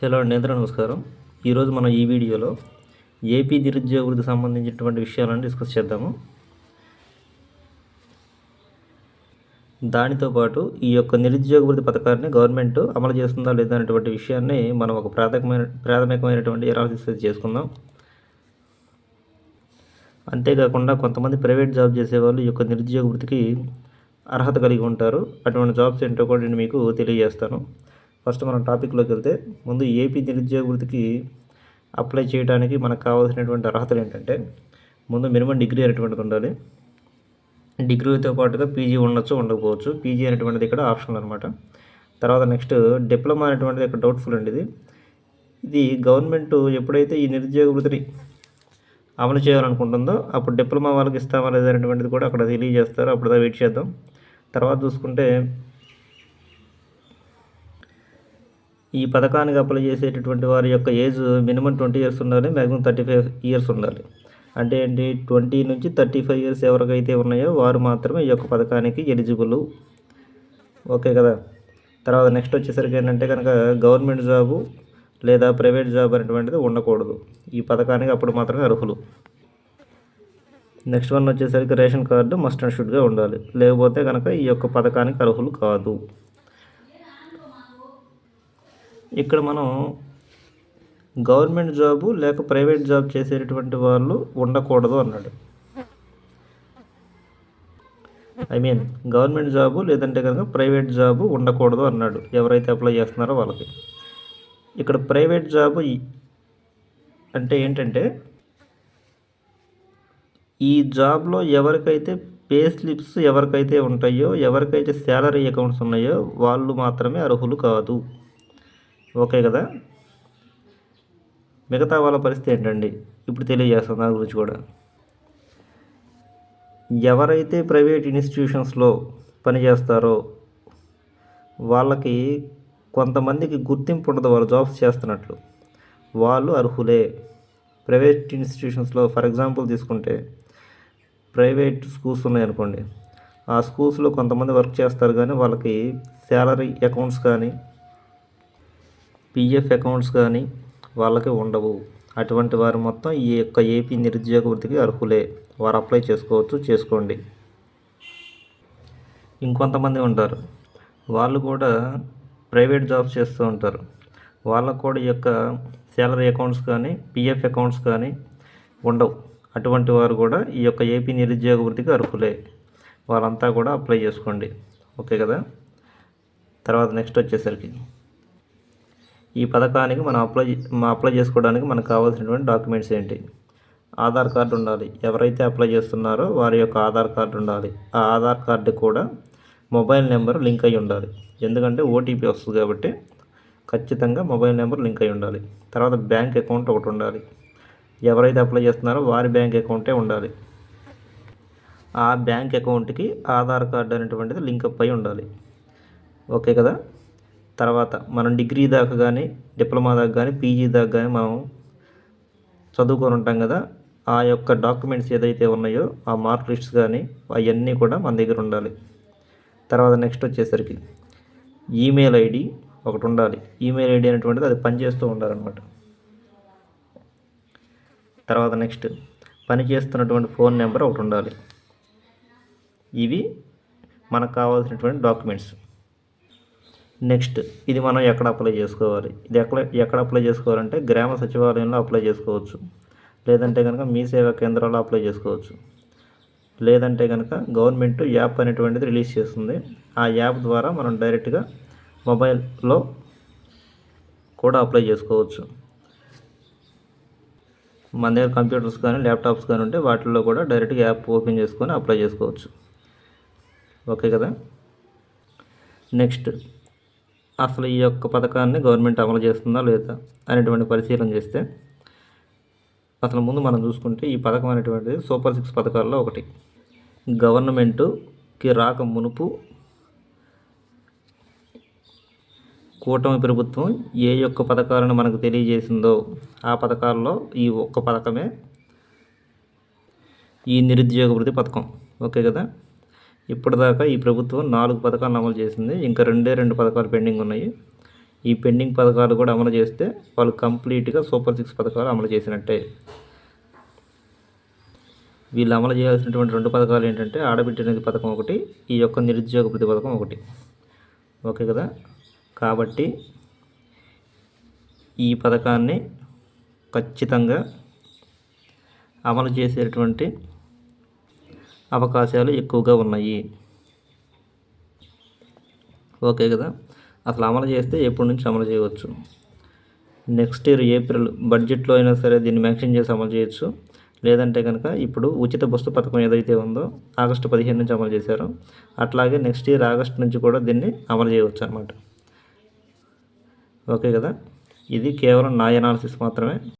Hello అండి అందరూ నమస్కారం. ఈరోజు మనం ఈ వీడియోలో ఏపీ నిరుద్యోగ వృద్ధికి సంబంధించినటువంటి విషయాలను డిస్కస్ చేద్దాము. దానితో పాటు ఈ యొక్క నిరుద్యోగ వృద్ధి పథకాన్ని గవర్నమెంట్ అమలు చేస్తుందా లేదా అనేటువంటి విషయాన్ని మనం ఒక ప్రాథమికమైన ప్రాథమికమైనటువంటి ఎనాలిసిస్ చేసుకుందాం. అంతేకాకుండా కొంతమంది ప్రైవేట్ జాబ్ చేసేవాళ్ళు ఈ యొక్క నిరుద్యోగ వృత్తికి అర్హత కలిగి ఉంటారు. అటువంటి జాబ్స్ ఏంటో కూడా నేను మీకు తెలియజేస్తాను. ఫస్ట్ మనం టాపిక్లోకి వెళ్తే ముందు ఏపీ నిరుద్యోగ వృత్తికి అప్లై చేయడానికి మనకు కావాల్సినటువంటి అర్హతలు ఏంటంటే ముందు మినిమం డిగ్రీ అనేటువంటిది ఉండాలి. డిగ్రీతో పాటుగా పీజీ ఉండొచ్చు ఉండకపోవచ్చు. పీజీ అనేటువంటిది ఇక్కడ ఆప్షన్ అనమాట తర్వాత నెక్స్ట్ డిప్లొమా అనేటువంటిది ఇక్కడ డౌట్ఫుల్ అండి ఇది. ఇది గవర్నమెంట్ ఎప్పుడైతే ఈ నిరుద్యోగ వృత్తిని అమలు చేయాలనుకుంటుందో అప్పుడు డిప్లొమా వాళ్ళకి ఇస్తామా లేదా అనేటువంటిది కూడా అక్కడ తెలియజేస్తారు. అప్పుడు వెయిట్ చేద్దాం. తర్వాత చూసుకుంటే ఈ పథకానికి అప్లై చేసేటటువంటి వారి యొక్క ఏజ్ మినిమం ట్వంటీ ఇయర్స్ ఉండాలి మ్యాక్సిమం థర్టీ ఫైవ్ ఇయర్స్ ఉండాలి. అంటే ఏంటి? ట్వంటీ నుంచి థర్టీ ఫైవ్ ఇయర్స్ ఎవరికైతే ఉన్నాయో వారు మాత్రమే ఈ యొక్క పథకానికి ఎలిజిబుల్ ఓకే కదా? తర్వాత నెక్స్ట్ వచ్చేసరికి ఏంటంటే కనుక గవర్నమెంట్ జాబు లేదా ప్రైవేట్ జాబ్ అనేటువంటిది ఉండకూడదు. ఈ పథకానికి అప్పుడు మాత్రమే అర్హులు. నెక్స్ట్ వన్ వచ్చేసరికి రేషన్ కార్డు మస్ట్ అండ్ షుడ్గా ఉండాలి. లేకపోతే కనుక ఈ యొక్క పథకానికి అర్హులు కాదు. ఇక్కడ మనం గవర్నమెంట్ జాబు లేక ప్రైవేట్ జాబ్ చేసేటటువంటి వాళ్ళు ఉండకూడదు అన్నాడు. ఐ మీన్ గవర్నమెంట్ జాబు లేదంటే కనుక ప్రైవేట్ జాబు ఉండకూడదు అన్నాడు. ఎవరైతే అప్లై చేస్తున్నారో వాళ్ళకి. ఇక్కడ ప్రైవేట్ జాబు అంటే ఏంటంటే ఈ జాబ్లో ఎవరికైతే పే స్లిప్స్ ఎవరికైతే ఉంటాయో ఎవరికైతే శాలరీ అకౌంట్స్ ఉన్నాయో వాళ్ళు మాత్రమే అర్హులు కాదు. ఓకే కదా? మిగతా వాళ్ళ పరిస్థితి ఏంటండి? ఇప్పుడు తెలియజేస్తాను దాని గురించి కూడా. ఎవరైతే ప్రైవేట్ ఇన్స్టిట్యూషన్స్లో పనిచేస్తారో వాళ్ళకి కొంతమందికి గుర్తింపు ఉండదు వాళ్ళు జాబ్స్ చేస్తున్నట్లు. వాళ్ళు అర్హులే. ప్రైవేట్ ఇన్స్టిట్యూషన్స్లో ఫర్ ఎగ్జాంపుల్ తీసుకుంటే ప్రైవేట్ స్కూల్స్ ఉన్నాయనుకోండి ఆ స్కూల్స్లో కొంతమంది వర్క్ చేస్తారు కానీ వాళ్ళకి శాలరీ అకౌంట్స్ కానీ పిఎఫ్ అకౌంట్స్ కానీ వాళ్ళకి ఉండవు. అటువంటి వారు మొత్తం ఈ యొక్క ఏపీ నిరుద్యోగ వృత్తికి అర్హులే. వారు అప్లై చేసుకోవచ్చు చేసుకోండి. ఇంకొంతమంది ఉంటారు. వాళ్ళు కూడా ప్రైవేట్ జాబ్స్ చేస్తూ ఉంటారు. వాళ్ళకు కూడా ఈ యొక్క శాలరీ అకౌంట్స్ కానీ పిఎఫ్ అకౌంట్స్ కానీ ఉండవు. అటువంటి వారు కూడా ఈ యొక్క ఏపీ నిరుద్యోగ వృత్తికి అర్హులే. వాళ్ళంతా కూడా అప్లై చేసుకోండి. ఓకే కదా? తర్వాత నెక్స్ట్ వచ్చేసరికి. ఈ పథకానికి మనం అప్లై మా అప్లై చేసుకోవడానికి మనకు కావాల్సినటువంటి డాక్యుమెంట్స్ ఏంటి? ఆధార్ కార్డు ఉండాలి. ఎవరైతే అప్లై చేస్తున్నారో వారి యొక్క ఆధార్ కార్డు ఉండాలి. ఆ ఆధార్ కార్డు కూడా మొబైల్ నెంబర్ లింక్ అయి ఉండాలి. ఎందుకంటే ఓటీపీ వస్తుంది కాబట్టి ఖచ్చితంగా మొబైల్ నెంబర్ లింక్ అయి ఉండాలి. తర్వాత బ్యాంక్ అకౌంట్ ఒకటి ఉండాలి. ఎవరైతే అప్లై చేస్తున్నారో వారి బ్యాంక్ అకౌంటే ఉండాలి. ఆ బ్యాంక్ అకౌంట్కి ఆధార్ కార్డు అనేటువంటిది లింక్ అప్ అయి ఉండాలి. ఓకే కదా? తర్వాత మనం డిగ్రీ దాకా కానీ డిప్లొమా దాకా కానీ పీజీ దాకా కానీ మనం చదువుకొని ఉంటాం కదా ఆ యొక్క డాక్యుమెంట్స్ ఏదైతే ఉన్నాయో ఆ మార్క్ లిస్ట్స్ కానీ అవన్నీ కూడా మన దగ్గర ఉండాలి. తర్వాత నెక్స్ట్ వచ్చేసరికి ఈమెయిల్ ఐడి ఒకటి ఉండాలి. ఈమెయిల్ ఐడి అనేటువంటిది అది పనిచేస్తూ ఉండాలన్నమాట. తర్వాత నెక్స్ట్ పని చేస్తున్నటువంటి ఫోన్ నెంబర్ ఒకటి ఉండాలి. ఇవి మనకు కావాల్సినటువంటి డాక్యుమెంట్స్. నెక్స్ట్ ఇది మనం ఎక్కడ అప్లై చేసుకోవాలి? ఇది ఎక్కడ ఎక్కడ అప్లై చేసుకోవాలంటే గ్రామ సచివాలయంలో అప్లై చేసుకోవచ్చు. లేదంటే కనుక మీ సేవా కేంద్రాల్లో అప్లై చేసుకోవచ్చు. లేదంటే కనుక గవర్నమెంట్ యాప్ అనేటువంటిది రిలీజ్ చేస్తుంది. ఆ యాప్ ద్వారా మనం డైరెక్ట్గా మొబైల్లో కూడా అప్లై చేసుకోవచ్చు. మన దగ్గర కంప్యూటర్స్ కానీ ల్యాప్టాప్స్ కానీ ఉంటే వాటిల్లో కూడా డైరెక్ట్గా యాప్ ఓపెన్ చేసుకొని అప్లై చేసుకోవచ్చు. ఓకే కదా? నెక్స్ట్ అసలు ఈ యొక్క పథకాన్ని గవర్నమెంట్ అమలు చేస్తుందా లేదా అనేటువంటి పరిశీలన చేస్తే అసలు ముందు మనం చూసుకుంటే ఈ పథకం అనేటువంటిది సూపర్ సిక్స్ పథకాల్లో ఒకటి. గవర్నమెంటుకి రాక మునుపు కూటమి ప్రభుత్వం ఏ యొక్క పథకాలను మనకు తెలియజేసిందో ఆ పథకాల్లో ఈ ఒక్క పథకమే ఈ నిరుద్యోగ వృద్ధి పథకం. ఓకే కదా? ఇప్పటిదాకా ఈ ప్రభుత్వం నాలుగు పథకాలను అమలు చేసింది. ఇంకా రెండే రెండు పథకాలు పెండింగ్ ఉన్నాయి. ఈ పెండింగ్ పథకాలు కూడా అమలు చేస్తే వాళ్ళు కంప్లీట్గా సూపర్ సిక్స్ పథకాలు అమలు చేసినట్టే. వీళ్ళు అమలు చేయాల్సినటువంటి రెండు పథకాలు ఏంటంటే ఆడబిడ్డ నిధి పథకం ఒకటి ఈ యొక్క నిరుద్యోగ ప్రతి పథకం ఒకటి. ఓకే కదా? కాబట్టి ఈ పథకాన్ని ఖచ్చితంగా అమలు చేసేటువంటి అవకాశాలు ఎక్కువగా ఉన్నాయి. ఓకే కదా? అసలు అమలు చేస్తే ఎప్పటి నుంచి అమలు చేయవచ్చు? నెక్స్ట్ ఇయర్ ఏప్రిల్ బడ్జెట్లో అయినా సరే దీన్ని మెన్షన్ చేసి అమలు చేయొచ్చు. లేదంటే కనుక ఇప్పుడు ఉచిత బస్సు పథకం ఏదైతే ఉందో ఆగస్టు పదిహేను నుంచి అమలు చేశారు అట్లాగే నెక్స్ట్ ఇయర్ ఆగస్ట్ నుంచి కూడా దీన్ని అమలు చేయవచ్చు అనమాట ఓకే కదా? ఇది కేవలం నా ఎనాలిసిస్ మాత్రమే.